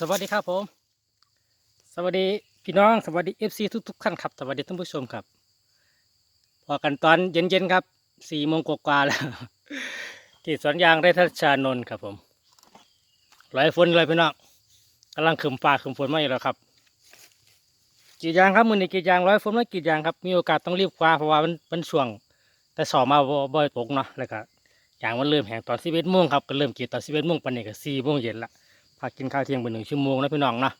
สวัสดีครับผม สวัสดีพี่น้อง สวัสดีเอฟซีทุกๆท่านครับ สวัสดีท่านผู้ชมครับ พอกันตอนเย็นๆครับสี่โมงกว่าแล้ว ที่สวนยางไรทัชชานนท์ครับผมลอยฝนเลยพี่น้องกำลังขึ้นฟ้าขึ้นฝนมาอยู่แล้วครับกีดยางครับมือนี้กรีดยางร้อยฝนมากรีดยางครับมีโอกาสต้องรีบคว้าเพราะว่ามันมันช่วง แต่สอบมาบ่อยตกเนาะแล้วก็ยางมันเริ่มแห้งตอนสิบเอ็ดโมงครับก็เริ่มกีดตอนสิบเอ็ดโมงปันนี้ก็สี่โมงเย็นละ พักกินข้าวเที่ยงไปหนึ่งชั่วโมงนะพี่น้องนะ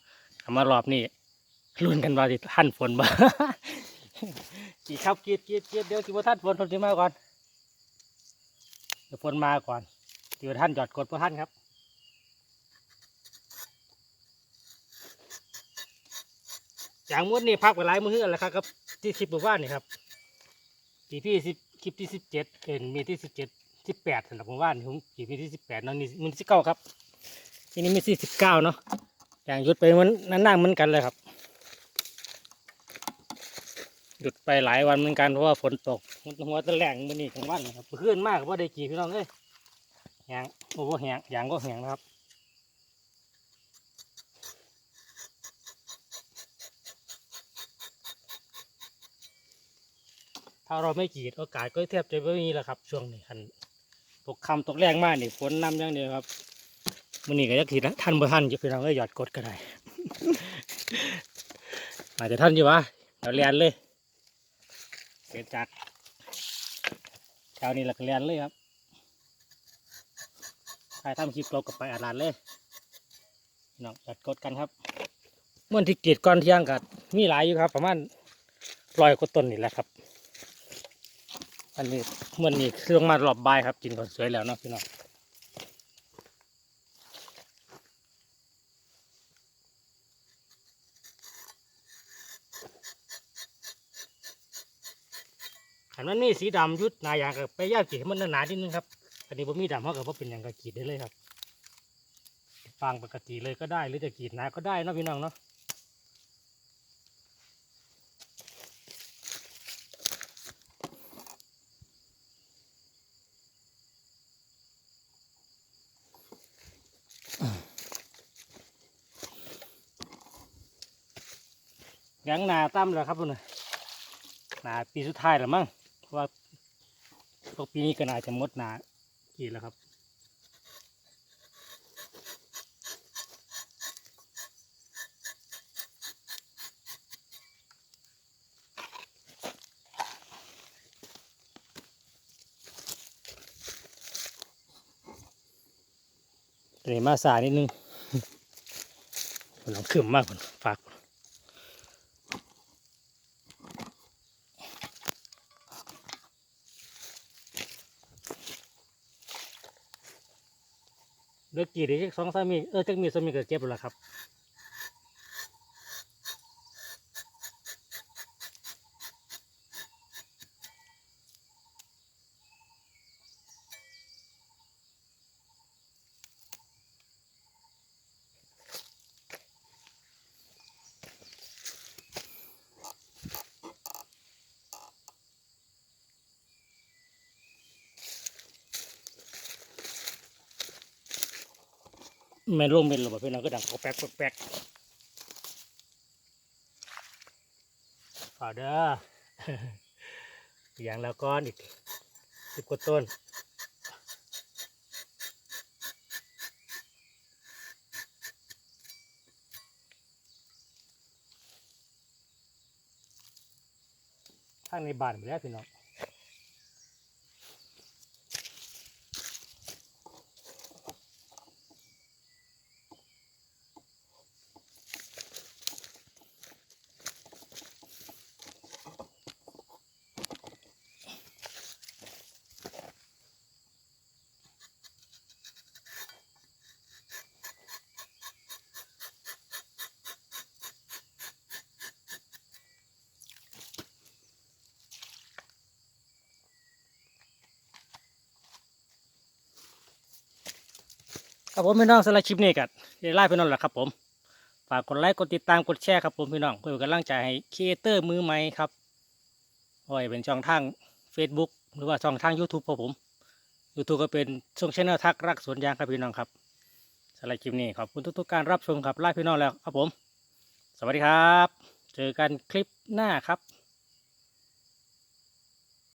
ทำมารอบนี้ลุ้นกันว่าจะท่านฝนบ่กี่ครับกีดกีดกีดเดี๋ยวสิว่าท่านฝนฝนจะมาก่อนเดี๋ยวฝนมาก่อนเดี๋ยวท่านหยอดกดพระท่านครับอย่างมดนี่พักไปหลายมื้อแล้วครับครับที่คลิปบอกว่านี่ครับที่พี่สิบคลิปที่สิบเจ็ดเอ็นมีที่สิบเจ็ดสิบแปดสำหรับผมว่านี่ผมคลิปมีที่สิบแปดนาะนี่มันที่เก้าครับ ทีนี้มีสี่สิบเก้าเนาะอย่างหยุดไปมันนั่งเหมือนกันเลยครับ หยุดไปหลายวันเหมือนกันเพราะว่าฝนตกมันหัวตะแหลงมันนี่กลางวันนะครับขึ้นมากเพราะได้กี่พี่น้องเอ้ยแหงโอ้โหแหงอย่างก็แหงนะครับถ้าเราไม่กรีดโอกาสก็แทบจะไม่มีแล้วครับ ช่วงนี้คันตกคำตกแรงมากนี่ฝนน้ำอย่างเดียวครับ มันนี่ก็ยักทีนะท่านบ่ท่านจะพี่น้องก็หยอดกดก็ได้ อาจจะท่านอยู่วะเดี๋ยวเรียนเลยเกิดจากช้านี้หลักเรียนเลยครับใครทำคลิปเรากับไปอ่านลานเลยน้องหยอดกดกันครับเมื่อที่กรีดก่อนเที่ยงกัดมีหลายอยู่ครับ ประมาณร้อยกว่าต้นนี่แหละครับ อันนี้เมื่อนี้เครื่องมารอบใบครับกินก็สวยแล้วเนาะพี่น้อง ขันมันมีสีดำยุดนายางกับไปย่ากรีมันหนาๆนิดนึงครับอันนี้ผมมีดำเขากับว่าเป็นอย่างกับกรีดได้เลยครับฟางปกติเลยก็ได้หรือจะกรีดหนาก็ได้นะพี่น้องเนาะยังหนาตั้มแล้วครับพุ่นน่ะหนาปีสุดท้ายแล้วมั้ง เพราะว่าพวกปีนี้ก็น่าจะมดหนากี่แล้วครับตัวนี้มาสายนิดนึงหลังขึ้นมากคนฝาก เลือกกี่เดือสองสามีเออจักมีสามีก็เก็บแล้วครับ แม่นลงเป็นระบบพี่น้องก็ดังแป๊กปอกแป๊กฝ่าเด้ออย่างแล้วก้อนอีกสิบกว่าต้นข้างในบานไปแล้วพี่น้อง ครับผมพี่น้องสำหรับคลิปนี้กันไล่พี่น้องแหละครับ ผมฝากกดไลค์กดติดตามกดแชร์ครับผมพี่น้องเพื่อเป็นกำลังใจให้ครีเอเตอร์มือใหม่ครับโอ้ยเป็นช่องทาง Facebook หรือว่าช่องทาง YouTube ครับผม YouTube ก็เป็นช่องช anel ทักรักสวนยางครับพี่น้องครับสำหรับคลิปนี้ขอบคุณทุกๆการรับชมครับไลาพี่น้องแล้วครับผม สวัสดีครับ เจอกันคลิปหน้าครับ